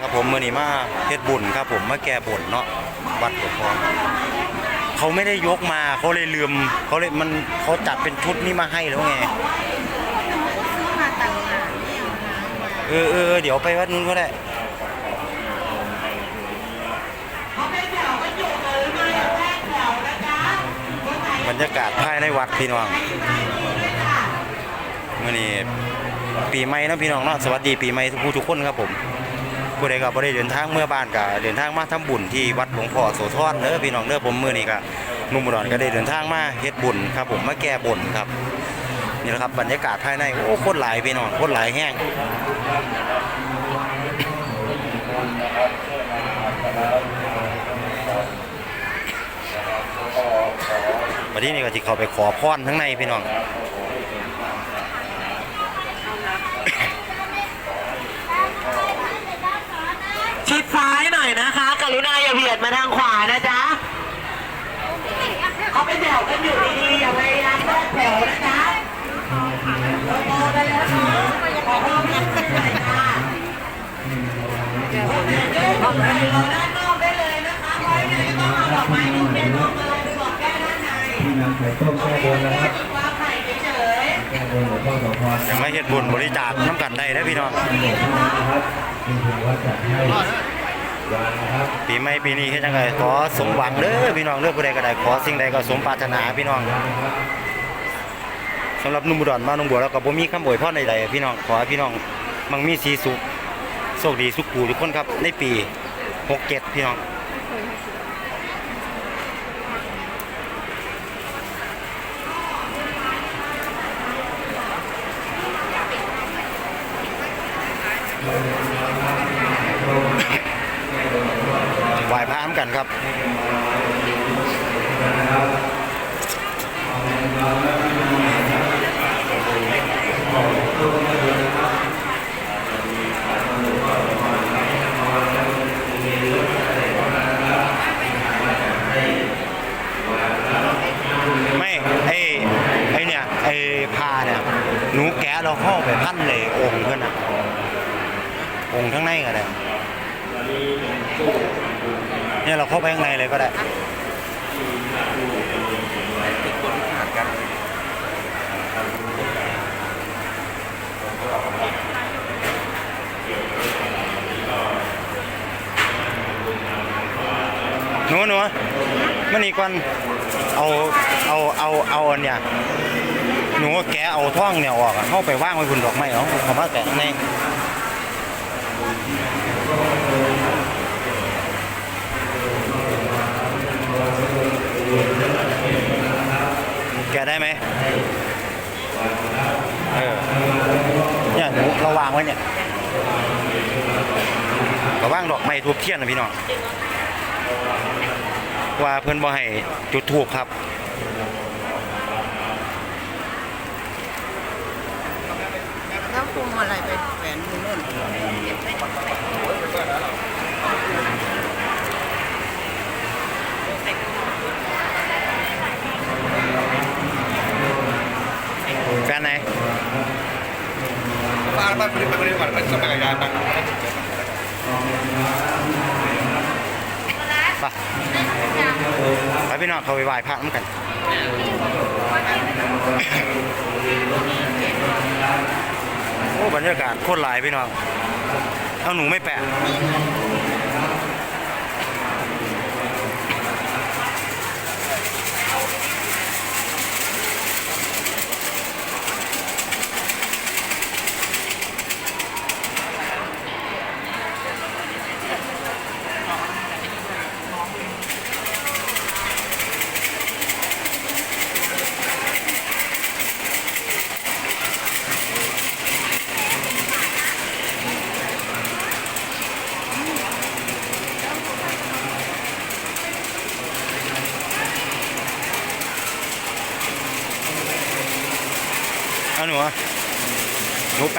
ครับผมมื่อนี้มาเฮ็ดบุญครับผมมาแก้บนเนาะวัดหลวงพ่อเขาไม่ได้ยกมาเขาเลยลืมเขาเลยมันเขาจัดเป็นชุดนี้มาให้แล้วไงเออเออเดี๋ยวไปวัดนู้นก็ได้บรรยากาศภายในวัดพี่น้องมื่อนี้ปีใหม่นะพี่น้องเนาะสวัสดีปีใหม่ทุกผู้ทุกคนครับผม ผู้ใดก็บ่ได้เดินทางเมื่อบ้านก็เดินทางมาทำบุญที่วัดหลวงพ่อโสธรเด้อพี่น้องเด้อผมมื้อนี้ก็นุ่มอุดรก็ได้เดินทางมาเฮ็ดบุญครับผมมาแก้บนครับนี่แหละครับบรรยากาศภายในโอ้คนหลายพี่น้องคนหลายแห้งวันนี้นี่ก็ที่เขาไปขอพรทั้งในพี่น้อง ชิดซ้ายหน่อยนะคะ กรุณาอย่าเบีย ดมาทางขวานะจ๊ะเขาเป็นแถวกันอยู่ดีๆอย่าพยายามแทรกแถวนะจ๊ะโตไปแล้วเนาะขอความร่วมมือหน่อยค่ะเดี๋ยวเราด้านนอกได้เลยนะคะใครไหนก็ต้องเอาดอกไม้ลูกเดียวลงมาเลยบอกแก้ด้านในที่นำไข่ต้มแก้บนนะครับวางไข่เฉยแก้บนหลวงพ่อโสธรยังไม่เฮ็ดบุญบริจาคน้ำกันได้นะพี่น้องนะครับคุณครูว่าจะให้วางนะครับ ปีใหม่ปีนี้เฮ็ดจังไงขอสมหวังเด้อพี่น้องเด้อผู้ใดก็ได้ขอสิ่งใดก็สมปรารถนาพี่น้องสำหรับนุ่มอุดรมาหนุ่มบัวแล้วก็บ่มีคำอวยพรใดๆพี่น้องขอให้พี่น้องมังมีสีสุขโชคดีสุขกูทุกคนครับในปี 67 พี่น้องไหว้พระน้ำกันครับ ไม่ไอ้ไอ้เนี่ยไอ้พาเนี่ยหนูแกะเราเข้าไปพันเลยองค์เพื่อนอะองค์ข้างในก็ได้เนี่ยเราเข้าไปข้างในเลยก็ได้หนูหนูมันนี่ก่อนเอาเอาเอาเอาอันเนี่ยหนูแกเอาท่องเนี่ยออกเข้าไปว่างไว้บนดอกไม้เอาเขามาแกะข้างในแกะ ได้ไหมเออเนี่ยหนูเราวางไว้เนี่ยเราว่างดอกไม้ทูบเทียนนะพี่น้องว่าเพื่อนบ่ให้จุดทูบครับแล้วพวงมาลัยไปแขวนนู่น แฟนไหน Pak, Pak, beri beri Pak, Pak, sampai kayak apa? ไปไปพี่น้องเขาไปไหว้พระน้ำกันโอ้บรรยากาศโคตรหลายพี่น้องเอาหนูไม่แปะ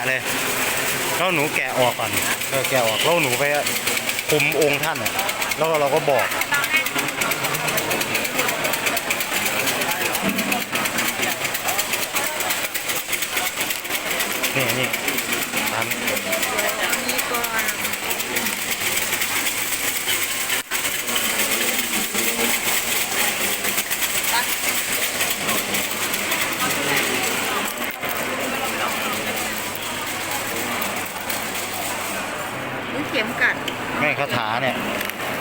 ะเลยแล้วหนูแกะออกก่อนเออแกะออกแล้วหนูไปคุมองค์ท่านอะแล้วเราก็บอกนี่นี่ตาม นี่ก่อน เข็มกัด แม่คาถาเนี่ย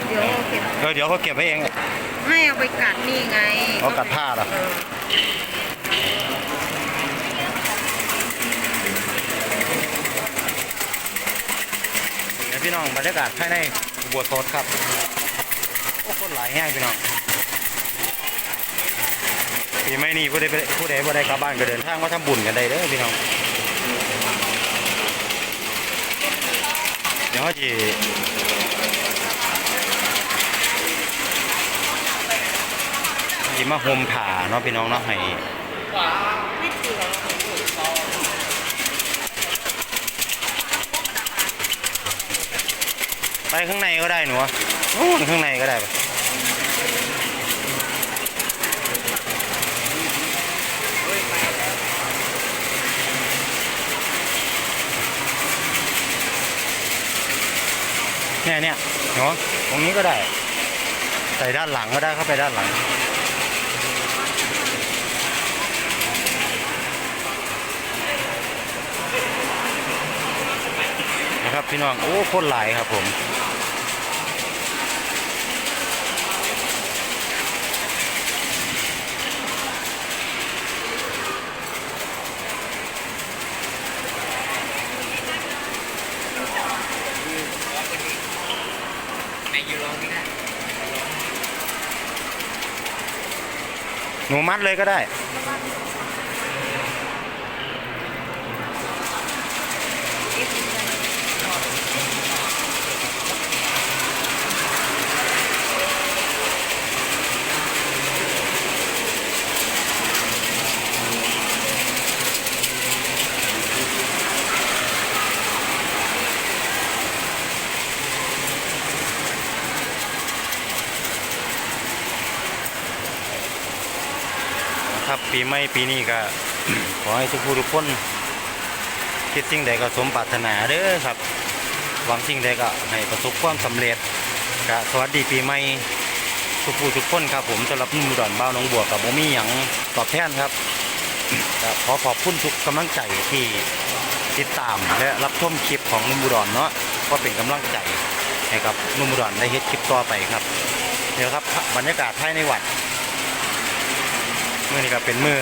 เดี๋ยวเอาเข็มเออเดี๋ยวเขาเก็บไว้เองไม่เอาไปกัดนี่ไงเอากัดผ้าเหรอเออเดี๋ยวพี่น้องบรรยากาศภายในอุโบัวโตดครับโอ้คนหลายแห้งพี่น้องปีไม่นี่ผู้ใดผู้ใดผู้ใดกลับบ้านก็เดินทางมาทำบุญกันได้เด้อพี่น้อง ดี๋ยวเขาจีจีมาห่มผ่าเนาะพี่น้องเนาะให้ไม่ไปข้างในก็ได้หนูโอ้ข้างในก็ได้ เนี่ยเนี่ยเนาะตรงนี้ก็ได้ ใส่ด้านหลังก็ได้เข้าไปด้านหลัง นะครับพี่น้อง โอ้โคนหลายครับผม หนูมัดเลยก็ได้ ปีใหม่ปีนี้ก็ขอให้ทุกผู้ทุกคนคิดสิ่งใดก็สมปรารถนาเด้อครับ หวังสิ่งใดก็ให้ประสบความสำเร็จก็สวัสดีปีใหม่ทุกผู้ทุกคนครับผมสำหรับนุ่มอุดอนบ้าหน้องบัวกับโมมี่หยังตอบแทนครับขอขอบคุณทุกกำลังใจที่ติดตามและรับชมคลิปของนุ่มอุดรเนาะก็เป็นกำลังใจให้กับนุ่มอุดรได้เฮ็ดคลิปต่อไปครับเดี๋ยวครับบรรยากาศภายในวัด มื่อนี้ก็เป็นมือ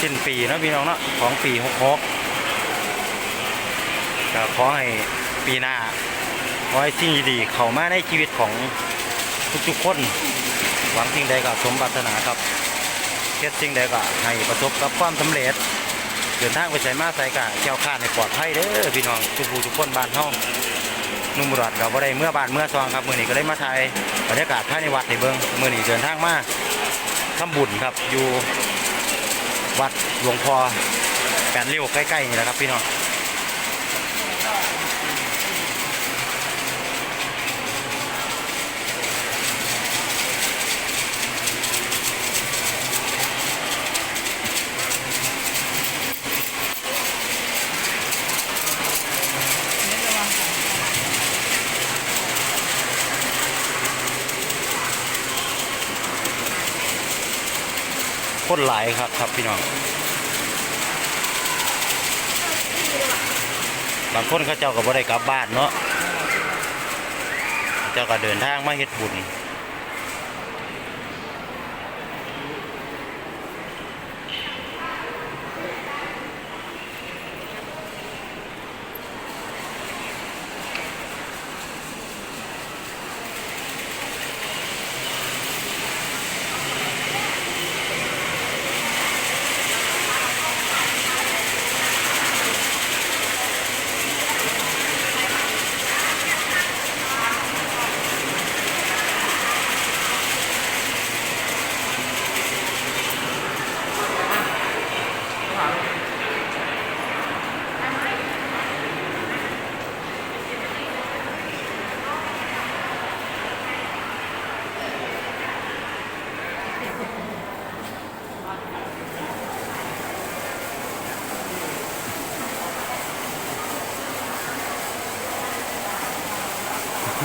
สิ้นปีนะพี่น้องเนาะของปีหกหกก็ขอให้ปีหน้าขอให้สิ่งดีๆเข้ามาในชีวิตของทุกๆคน หวังสิ่งใดก็สมปรารถนาครับเฮ็ดสิ่งใดก็ให้ประสบกับความสำเร็จเดินทางไปใส่มาใส่กะแก้วข้าในปลอดภัยเด้อพี่น้องทุกผู้ทุกคนบ้านเฮานุ่มรอดก็บ่ได้เมื่อบ้านเมื่อซองครับมื้อนี้ก็ได้มาถ่ายบรรยากาศภายในวัดในเบิ่งมื้อนี้เดินทางมา ทำบุญครับอยู่วัดหลวงพ่อแปดเลี้ยวใกล้ๆนี่แหละครับพี่น้อง คนหลายครับครับพี่น้องบางคนเขาเจ้าก็บ่ได้กลับบ้านเนาะเจ้าก็เดินทางมาเฮ็ดบุญ 哎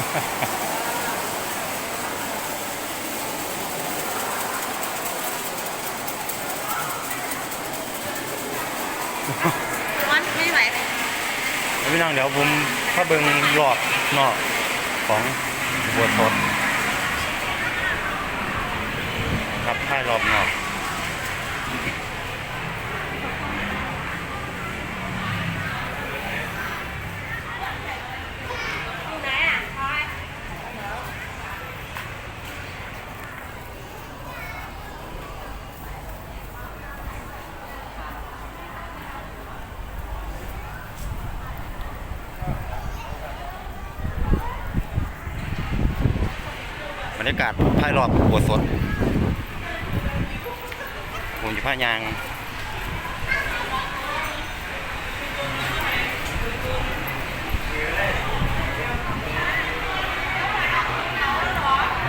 มันไม่ไหวพี่น้องเดี๋ยวผมถ้าเบิ่งรอบนอกของบัวทดครับท้ายรอบนอก บ รรยากาศภายรอบบัวสดผมอยู่ผ้ายาง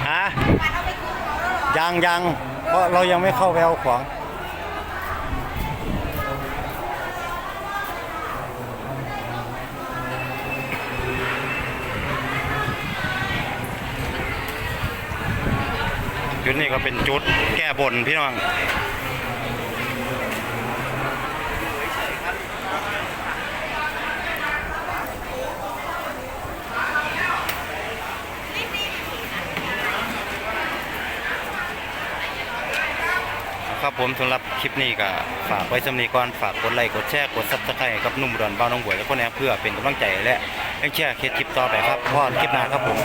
ฮะยังยังเพราะเรายังไม่เข้าไปเอาของ จุดนี้ก็เป็นจุดแก้บนพี่น้องครับผมสำหรับคลิปนี้ก็ฝากไว้สำนีก่อนฝากกดไลค์กดแชร์กดซับสไครต์กับนุ่มดอนบ้านน้องบวยและคนแอเพื่อเป็นกำลังใจและยังแชร์เคสคลิปต่อไปครับพ่อคลิปหน้าครับผม